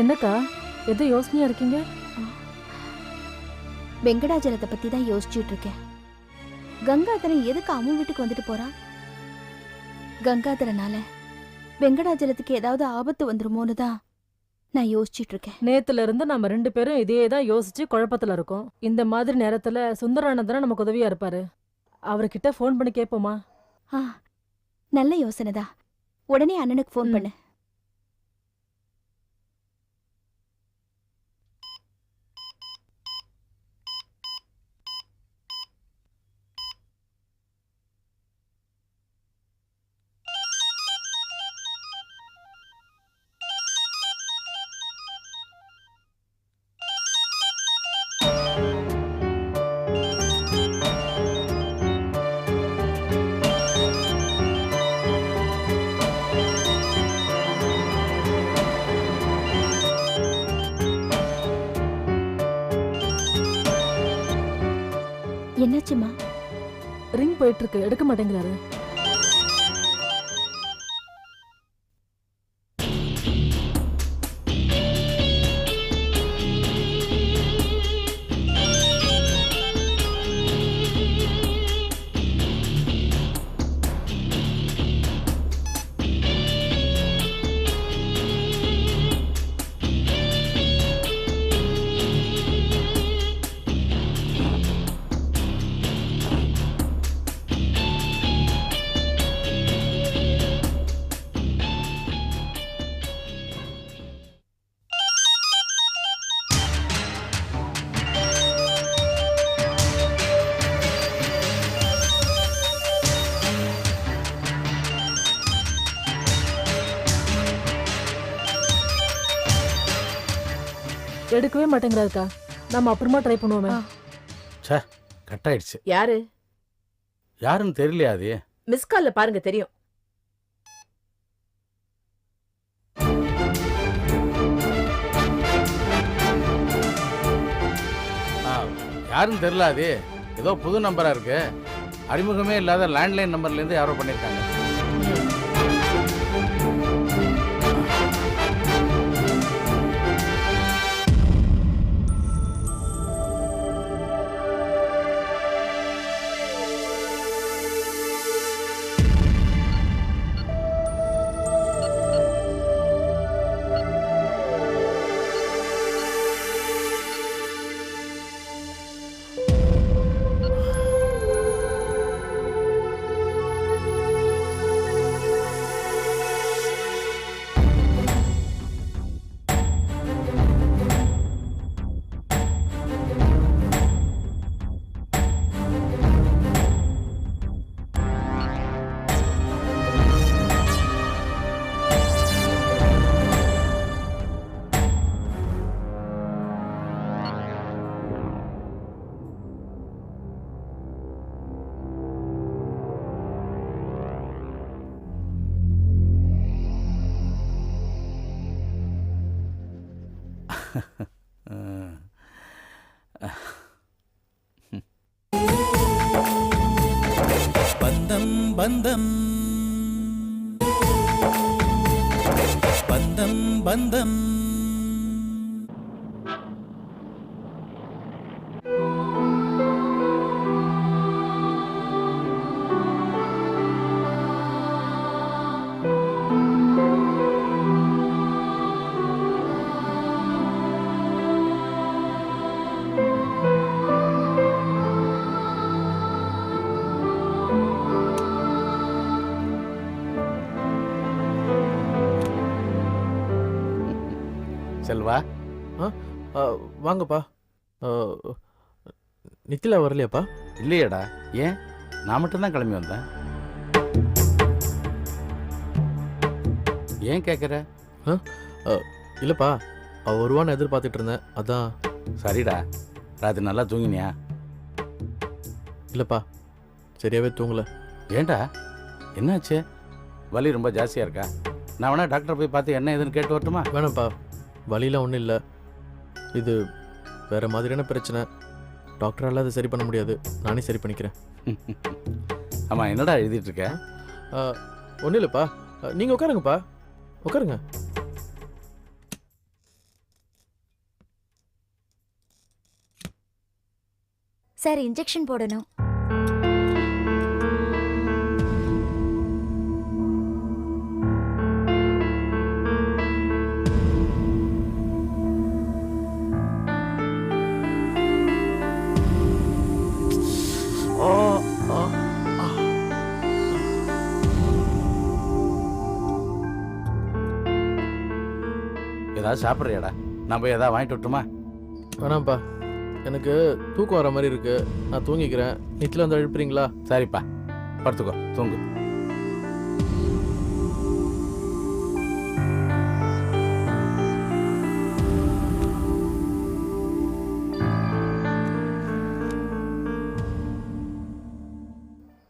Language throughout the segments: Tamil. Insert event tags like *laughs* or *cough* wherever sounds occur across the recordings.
என்னக்கா? எதோ யோசனையா இருக்கீங்க? வெங்கடாஜலத்தை பத்தி தான் யோசிச்சுட்டு இருக்கேன் கங்காதரன் எதுக்கு அவன் வீட்டுக்கு வந்துட்டு போறான் கங்காதரனால வெங்கடாஜலத்துக்கு ஏதாவது ஆபத்து வந்துருமோன்னு தான் நான் யோசிச்சுட்டு இருக்கேன் நேத்துல இருந்து நம்ம ரெண்டு பேரும் இதே தான் யோசிச்சு குழப்பத்துல இருக்கோம். இந்த மாதிரி நேரத்துல சுந்தரானந்தனா நமக்கு உதவியா இருப்பாரு. அவர்கிட்ட ஃபோன் பண்ணி கேட்போமா ஆ நல்ல யோசனை தான் உடனே அண்ணனுக்கு ஃபோன். பண்ணு. என்னாச்சுமா ரிங் போயிட்டு இருக்கு எடுக்க மாட்டேங்கிறாரு. எடுக்கவே மாட்டேங்கிறாருக்கா. நம்ம அப்புறமா ட்ரை பண்ணுவோமே. ஆ. கட் ஆயிடுச்சு யாரு? யாருன்னு தெரியலையா அது. மிஸ் கால்ல பாருங்க தெரியும். ஆ, யாருன்னு தெரியல அது. ஏதோ புது நம்பரா இருக்கு. அறிமுகமே இல்லாத லேண்ட்லைன் நம்பர்ல இருந்து யாரோ பண்ணிருக்காங்க. பந்தம். பந்தம் பந்தம். செல்வா? வாங்கப்பா. நித்திலா வரலையாப்பா? இல்லையேடா. ஏன்? நான் மட்டும்தான் கிளம்பி வந்தேன். ஏன் கேட்குற இல்லைப்பா. அவ வருவான்னு எதிர்பார்த்துட்டு இருந்தேன். அதான். சரிடா. ராத்திரி நல்லா தூங்கினியா? இல்லைப்பா. சரியாவே தூங்கல. ஏன்டா? என்னாச்சு? வலி ரொம்ப ஜாஸ்தியாக இருக்கா? நான் வேணா டாக்டர் போய் பார்த்து என்ன ஏதுன்னு கேட்டு வரட்டுமா? வேணாம்ப்பா. வழியில் ஒன்றும் இல்லை. இது வேறு மாதிரியான பிரச்சனை. டாக்டரால் அதை சரி பண்ண முடியாது. நானே சரி பண்ணிக்கிறேன். *laughs* ஆமாம் என்னடா எழுதிட்டுருக்க ஒன்றும் இல்லைப்பா. நீங்கள் உட்காருங்கப்பா. உட்காருங்க. சார் இன்ஜெக்ஷன் போடணும். ஏதாவது சாப்பிட்றியாடா? நான் போய் ஏதாவது வாங்கிட்டு வரட்டுமா? வேணாம்ப்பா. எனக்கு தூக்கம் வர மாதிரி இருக்கு. நான் தூங்கிக்கிறேன். நித்தில வந்து எழுப்புறீங்களா சரிப்பா. படுத்துக்கோ. தூங்கு.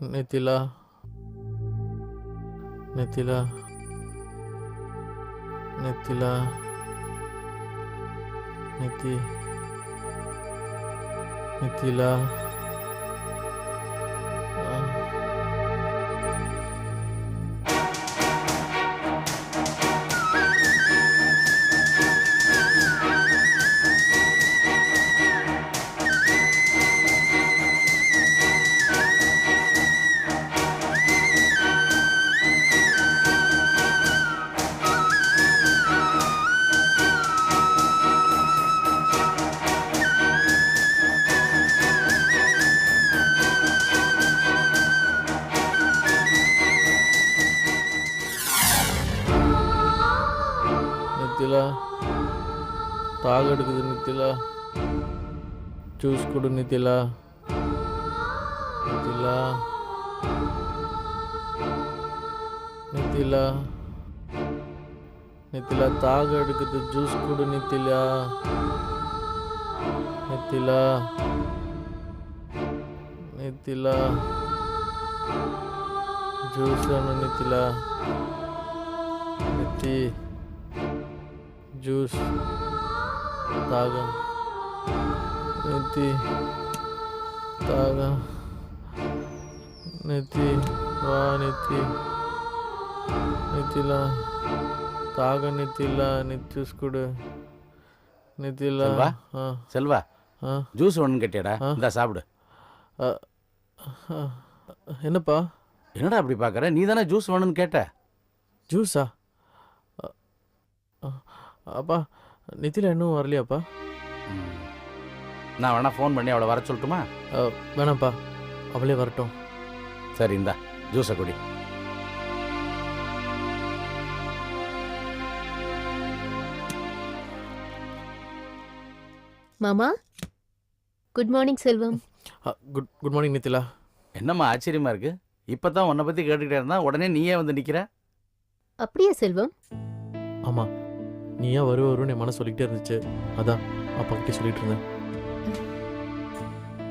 நித்திலா. நித்திலா. நித்திலா. நித்தி நித்திலா எடுக்குது நித்திலா ஜூஸ் கொடு நித்திலா நித்திலா நித்திலா நித்திலா தாக எடுக்குது ஜூஸ் கொடு நித்திலா நித்திலா நித்திலா ஜூஸ் வேணும் நித்திலா நித்தி జ్యూస్ తాగా నెత్తి తాగా నెత్తి వా నెత్తి నెత్తిలా తాగ నెత్తిలా నెత్తి చూసుకుడు నెత్తిలా செல்வா? ఆ, செல்வா ఆ, ஜூஸ் ஒன்று கேட்டியாடா ஆ. இந்தா சாப்பிடு ఆ, ఆ. என்னப்பா என்னடா அப்படி பார்க்குற நீ தானே ஜூஸ் வேணும்னு கேட்ட ஜூஸா அ, அ, அப்பா நித்திலா இன்னும் வரலையாப்பா. நான் வேணா ஃபோன் பண்ணி அவளை வர சொல்லட்டுமா? வேணாம்ப்பா. அவளே வரட்டும். சரி இந்தா ஜூஸை குடி. மாமா? Good morning Selvam. Good good morning Nithila. என்னம்மா ஆச்சரியமா இருக்கு? இப்போ தான் உன்னை பற்றி கேட்டுக்கிட்டே இருந்தா உடனே நீயே வந்து நிற்கிற அப்படியா செல்வம்? ஆமாம் நீ ஏன் வருவ வருன்னு என் மனசு சொல்லிக்கிட்டே இருந்துச்சு. அதான் அப்பா கிட்டே சொல்லிட்டு இருந்தேன்.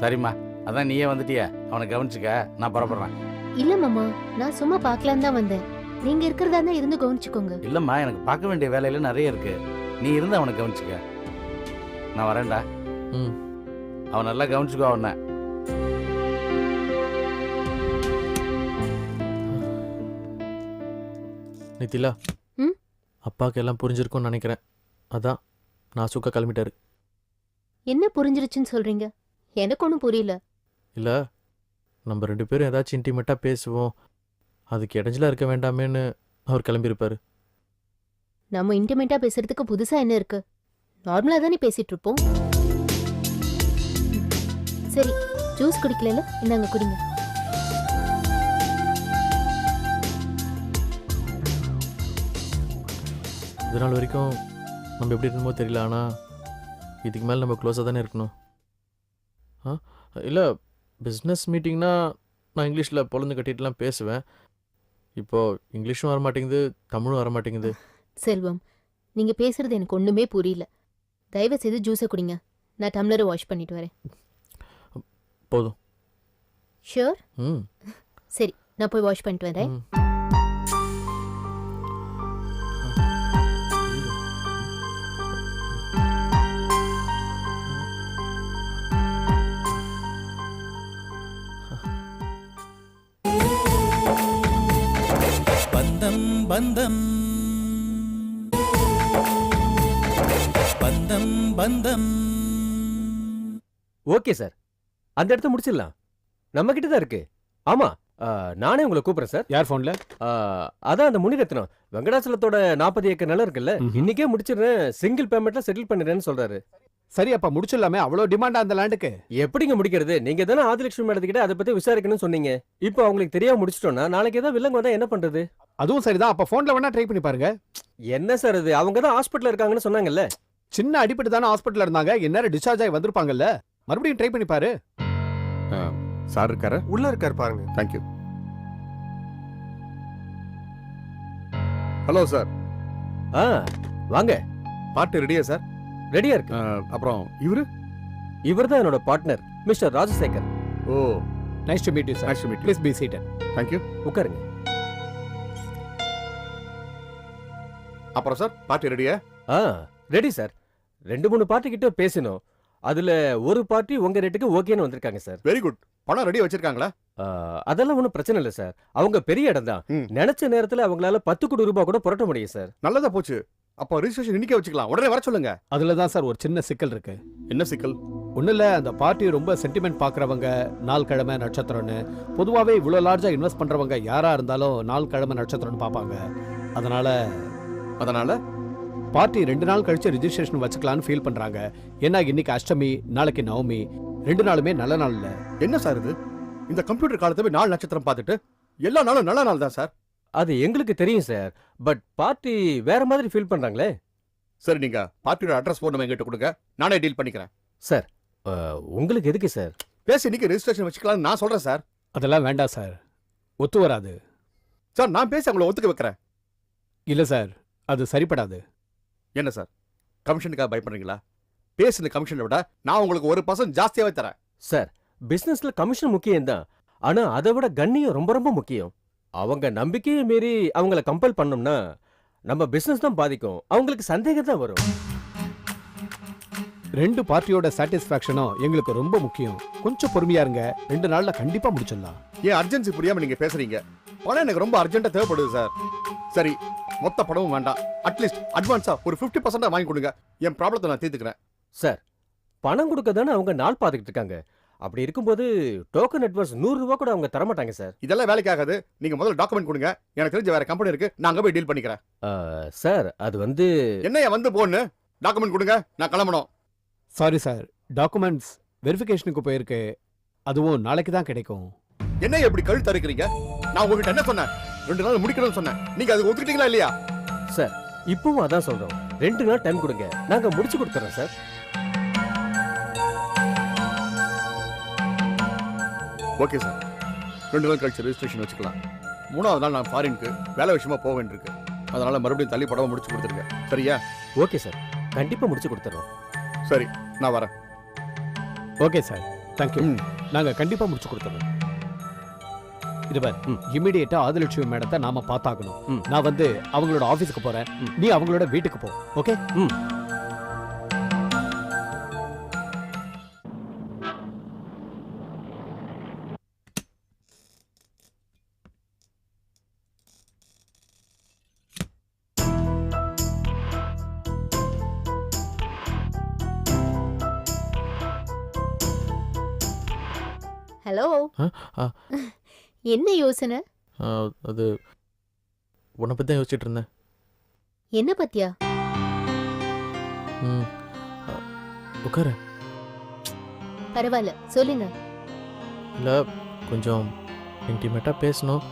சரிம்மா அதான் நீயே வந்துட்டியா. அவனை கவனிச்சுக்க நான் புறப்படுறேன். இல்ல மாமா நான் சும்மா பார்க்கலாம் தான் வந்தேன். நீங்க இருக்கிறதா இருந்தா இருந்து கவனிச்சுக்கோங்க. இல்லைம்மா எனக்கு பார்க்க வேண்டிய வேலையில நிறைய இருக்கு. நீ இருந்து அவனை கவனிச்சுக்க. நான் வரேன்டா. ம். அவன் நல்லா கவனிச்சுக்கோ அவனை. நித்திலா? அப்பாவுக்கு எல்லாம் புரிஞ்சிருக்கும்னு நினைக்கிறேன். அதான் நான் சுக்கா கிளம்பிட்டாரு. என்ன புரிஞ்சிருச்சுன்னு சொல்றீங்க? எனக்கு ஒன்றும் புரியல. இல்லை நம்ம ரெண்டு பேரும் ஏதாச்சும் இன்டிமேட்டாக பேசுவோம். அதுக்கு இடைஞ்சலா இருக்க வேண்டாமேன்னு அவர் கிளம்பியிருப்பாரு. நம்ம இன்டிமேட்டா பேசுறதுக்கு புதுசா என்ன இருக்கு? நார்மலா தானே பேசிட்டு இருப்போம். சரி ஜூஸ் குடிக்கல இந்தாங்க குடிங்க. இது நாள் வரைக்கும் நம்ம எப்படி இருந்தமோ தெரியல ஆனால் இதுக்கு மேலே நம்ம க்ளோஸாக தானே இருக்கணும். ஆ இல்லை பிஸ்னஸ் மீட்டிங்னா நான் இங்கிலீஷில் பொழந்து கட்டிட்டுலாம் பேசுவேன். இப்போது இங்கிலீஷும் வர மாட்டேங்குது தமிழும் வர மாட்டேங்குது. செல்வம் நீங்க பேசுறது எனக்கு ஒண்ணுமே புரியல. தயவு செய்து ஜூஸை குடிங்க. நான் டம்ளரை வாஷ் பண்ணிட்டு வரேன். போதும். ஷியோர் ம். சரி நான் போய் வாஷ் பண்ணிட்டு வரேன். பந்தம். பந்தம் பந்தம். Okay sir. அந்த இடத்த முடிச்சிடலாம். நம்ம கிட்ட தான் இருக்கு. ஆமா ஆ, நானே உங்களை கூப்பிடுறேன் சார். யார் ஃபோன்ல ஆ, அதான் அந்த முனிரத்னம். வெங்கடாச்சலத்தோட நாற்பது ஏக்கர் நிலம் இருக்குல்ல ம்ஹும். இன்னைக்கே முடிச்சிடுறேன். சிங்கிள் பேமெண்ட்ல செட்டில் பண்ணிடுறேன்னு சொல்றாரு. சரி அப்ப முடிச்சிடலாமே. அவ்வளோ டிமாண்டா அந்த லேண்டுக்கு எப்படிங்க முடிக்கிறது? நீங்க தானே ஆதிலட்சுமி மேடத்துக்கிட்ட அதை பத்தி விசாரிக்கணும்னு சொன்னீங்க. இப்போ அவங்களுக்கு தெரியாம முடிச்சிட்டோம்னா நாளைக்கு ஏதாவது வில்லங்க வந்தா என்ன பண்றது? அதுவும் சரிதான். அப்ப ஃபோன்ல வேணா ட்ரை பண்ணி பாருங்க. என்ன சார் இது? அவங்க தான் ஹாஸ்பிட்டல் இருக்காங்கன்னு சொன்னாங்கல்ல? சின்ன அடிபட்டு தானே ஹாஸ்பிட்டல்ல இருந்தாங்க. இந்நேரம் டிஸ்சார்ஜ் ஆகி வந்திருப்பாங்கல்ல? மறுபடியும் ட்ரை பண்ணி பாரு. சார் இருக்காரு? உள்ள இருக்காரு பாருங்க. தேங்க்யூ ஹலோ சார் ஆ வாங்க. பார்ட்டி ரெடியா சார் ரெடியா இருக்கு. அப்புறம் இவரு? இவர் தான் என்னோட partner mister Rajasekar. Oh. Nice to meet you sir nice to meet please be seated thank you உட்காருங்க. அப்புறம் சார் பார்ட்டி ரெடியா ஆ ரெடி சார் ரெண்டு மூணு பார்ட்டி கிட்ட பேசினோம். அதுல ஒரு பார்ட்டி உங்க ரேட்டுக்கு ஓகேன்னு வந்திருக்காங்க சார் வெரி குட் பணம் ரெடியா வச்சிருக்காங்களா? அதெல்லாம் ஒன்றும் பிரச்சனை இல்லை சார் அவங்க பெரிய இடம் தான். நினைச்ச நேரத்துல அவங்களால பத்து கோடி ரூபாய் கூட புரட்ட முடியும் சார் நல்லதா போச்சு. அப்போ ரிஜிஸ்ட்ரேஷன் இன்னைக்கே வச்சுக்கலாம். உடனே வர சொல்லுங்க. அதுல தான் சார் ஒரு சின்ன சிக்கல் இருக்கு. என்ன சிக்கல்? ஒன்றும் இல்லை அந்த பார்ட்டி ரொம்ப சென்டிமெண்ட் பார்க்குறவங்க நாள் கிழமை நட்சத்திரம்னு. பொதுவாகவே இவ்வளோ லார்ஜாக இன்வெஸ்ட் பண்ணுறவங்க யாராக இருந்தாலும் நாள் கிழமை நட்சத்திரம்னு பார்ப்பாங்க அதனால அதனால? பார்ட்டி ரெண்டு நாள் கழிச்சு ரிஜிஸ்ட்ரேஷன் வச்சுக்கலாம்னு ஃபீல் பண்ணுறாங்க ஏன்னா இன்னைக்கு அஷ்டமி நாளைக்கு நவமி. ரெண்டு நாளுமே நல்ல நாள் இல்லை. என்ன சார் இது? இந்த கம்ப்யூட்டர் காலத்துல போய் நாலு நட்சத்திரம் பார்த்துட்டு எல்லா நாளும் நல்ல நாள் தான் சார். அது எங்களுக்கு தெரியும் சார். பட் பார்ட்டி வேற மாதிரி ஃபீல் பண்றாங்களே. சரி நீங்க பார்ட்டியோட அட்ரஸ் ஃபோன் நம்ம எங்கிட்ட கொடுங்க. நானே டீல் பண்ணிக்கிறேன். சார் உங்களுக்கு எதுக்கு சார்? பேசி இன்னைக்கு ரெஜிஸ்ட்ரேஷன் வச்சுக்கலாம்னு நான் சொல்றேன் சார். அதெல்லாம் வேண்டாம் சார். ஒத்து வராது. சார் நான் பேசி அவங்கள ஒத்துக்க வைக்கிறேன். இல்லை சார். அது சரிப்படாது. என்ன சார்? கமிஷனுக்காக பயப்படுறீங்களா? பேசுன கமிஷனை விட நான் உங்களுக்கு ஒரு பர்சன்ட் ஜாஸ்தியாவே தரேன். சார் பிசினஸ்ல கமிஷன் முக்கியம் தான் ஆனா அதை விட கண்ணியம் ரொம்ப ரொம்ப முக்கியம். அவங்க நம்பிக்கையை மீறி அவங்கள கம்பல் பண்ணோம்னா நம்ம பிசினஸ் தான் பாதிக்கும். அவங்களுக்கு சந்தேகம் தான் வரும். ரெண்டு பார்ட்டியோட சாட்டிஸ்ஃபேக்ஷனும் எங்களுக்கு ரொம்ப முக்கியம். கொஞ்சம் பொறுமையா இருங்க. ரெண்டு நாள்ல கண்டிப்பா முடிச்சிடலாம். ஏன் அர்ஜென்சி புரியாம நீங்க பேசுறீங்க? பணம் எனக்கு ரொம்ப அர்ஜென்ட்டா தேவைப்படுது சார் சரி மொத்த பணமும் வேண்டாம். அட்லீஸ்ட் அட்வான்ஸா ஒரு 50% பர்சன்டா வாங்கி கொடுங்க. என் ப்ராப்ளத்தை நான் தீர்த்துக்கிறேன். சார் பணம் கொடுக்க தானே அவங்க நாள் பார்த்துக்கிட்டு இருக்காங்க. அப்படி இருக்கும்போது டோக்கன் அட்வான்ஸ் நூறு ரூபா கூட அவங்க தரமாட்டாங்க சார். இதெல்லாம் வேலைக்கு ஆகாது நீங்க முதல்ல டாக்குமெண்ட் கொடுங்க. எனக்கு தெரிஞ்ச வேற கம்பெனி இருக்கு. நான் அங்க போய் டீல் பண்ணிக்கிறேன். சார் அது வந்து என்னையா வந்து போன்னு? டாக்குமெண்ட் கொடுங்க. நான் கிளம்பணும். சாரி சார் டாக்குமெண்ட்ஸ் வெரிஃபிகேஷனுக்கு போயிருக்கு. அதுவும் நாளைக்கு தான் கிடைக்கும். என்ன இப்படி கழுத்து அறுக்கிறீங்க? நான் உங்ககிட்ட என்ன சொன்னேன்? ரெண்டு நாள் முடிக்கணும்னு சொன்னேன். நீங்க அதுக்கு ஒத்துக்கிட்டீங்களா இல்லையா? சார் இப்பவும் அதான் சொல்றோம். ரெண்டு நாள் டைம் கொடுங்க. நாங்க முடிச்சு கொடுத்துறோம் சார். ஓகே சார் ரெண்டு நாள் கழிச்சு ரெஜிஸ்ட்ரேஷன் வச்சுக்கலாம். மூணாவது நாள் நான் ஃபாரினுக்கு வேலை விஷயமா போக வேண்டியிருக்கு. அதனால மறுபடியும் தள்ளி படவை முடிச்சு கொடுத்துருங்க. சரியா? ஓகே சார் கண்டிப்பா முடிச்சு கொடுத்துறோம் சரி நான் வரேன். ஓகே சார் தேங்க்யூ ம். நாங்க கண்டிப்பா முடிச்சு கொடுத்துறோம் இது பார். இமிடியேட்டா ஆதிலட்சுமி மேடத்தை நாம பார்த்தாகணும். நான் வந்து அவங்களோட ஆபீஸ்க்கு போறேன். நீ அவங்களோட வீட்டுக்கு போ. ஓகே ம். ஹலோ. *laughs* என்ன யோசனை? அது உன்னை பற்றி தான் யோசிச்சுட்டு இருந்தேன். என்ன பத்தியா? ம் உட்காரு. பரவாயில்ல சொல்லுங்க. இல்லை கொஞ்சம் இன்டிமேட்டாக பேசணும்.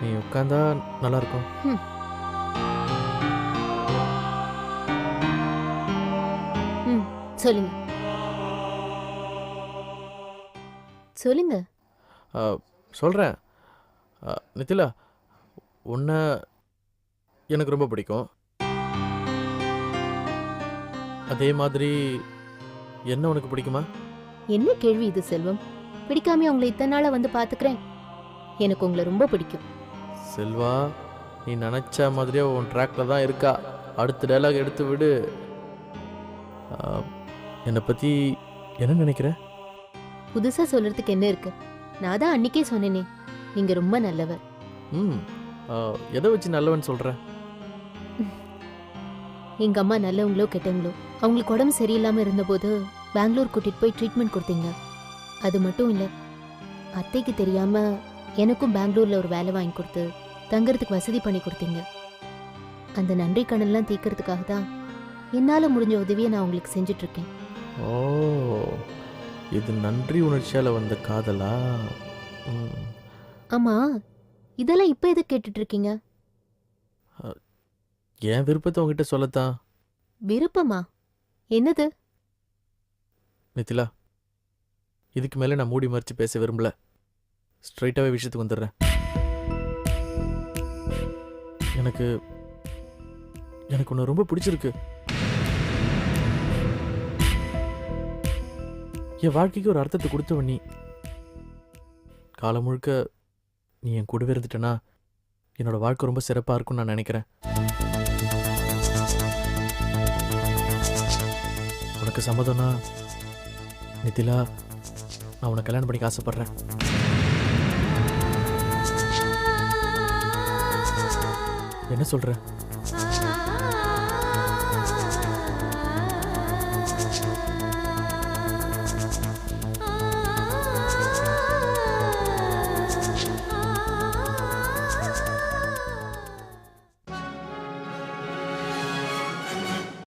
நீ உட்காந்தா நல்லாயிருக்கும் சொல்லுங்க. சொல்லுங்க. சொல்கிறேன் நித்திலா உன்னை எனக்கு ரொம்ப பிடிக்கும். அதே மாதிரி என்ன உனக்கு பிடிக்குமா? என்ன கேள்வி இது செல்வம்? பிடிக்காம உங்களை இத்தனை நாளா வந்து பாத்துக்கிறேன் எனக்கு உங்களை ரொம்ப பிடிக்கும். செல்வா நீ நினச்ச மாதிரியே உன் ட்ராக்ல தான் இருக்கா? அடுத்த டைலாக் எடுத்து விடு. என்னை பற்றி என்ன நினைக்கிற? புதுசா சொல்றதுக்கு என்ன இருக்கு? நான் தான் அன்னைக்கே சொன்னேனே நீங்க ரொம்ப நல்லவர். ம் எதை வச்சு நல்லவன் சொல்கிற எங்க அம்மா நல்லவங்களோ கெட்டவங்களோ அவங்களுக்கு உடம்பு சரியில்லாம இருந்தபோது பெங்களூர் கூட்டிட்டு போய் ட்ரீட்மெண்ட் கொடுத்தீங்க. அது மட்டும் இல்ல அத்தைக்கு தெரியாம எனக்கும் பெங்களூர்ல ஒரு வேலை வாங்கி கொடுத்து தங்கறதுக்கு வசதி பண்ணி கொடுத்தீங்க. அந்த நன்றி கடன்லாம் தீர்க்கறதுக்காக தான் என்னால முடிஞ்ச உதவியை நான் உங்களுக்கு செஞ்சுட்டு இருக்கேன். ஓ இது நன்றி உணர்ச்சியால் வந்த காதலா? ம். ஆமா இதெல்லாம் இப்ப எதுக்கு கேட்டுட்டு இருக்கீங்க என் விருப்பத்தை உங்ககிட்ட சொல்லத்தான் விருப்பமா? என்னது? மிथिला இதுக்கு மேலே நான் மூடி மறைச்சு பேச விரும்பல. ஸ்ட்ரைட்டாகவே விஷயத்துக்கு வந்துடுறேன். எனக்கு எனக்கு உன்னை ரொம்ப பிடிச்சிருக்கு. என் வாழ்க்கைக்கு ஒரு அர்த்தத்தை கொடுத்தவன் நீ. காலம் முழுக்க நீ என் கூடவே இருந்துட்டனா என்னோட வாழ்க்கை ரொம்ப சிறப்பாக இருக்கும்னு நான் நினைக்கிறேன். உனக்கு சம்மதம்னா நிதிலா நான் உனக்கு கல்யாணம் பண்ணிக்க ஆசைப்பட்றேன். என்ன சொல்கிறேன்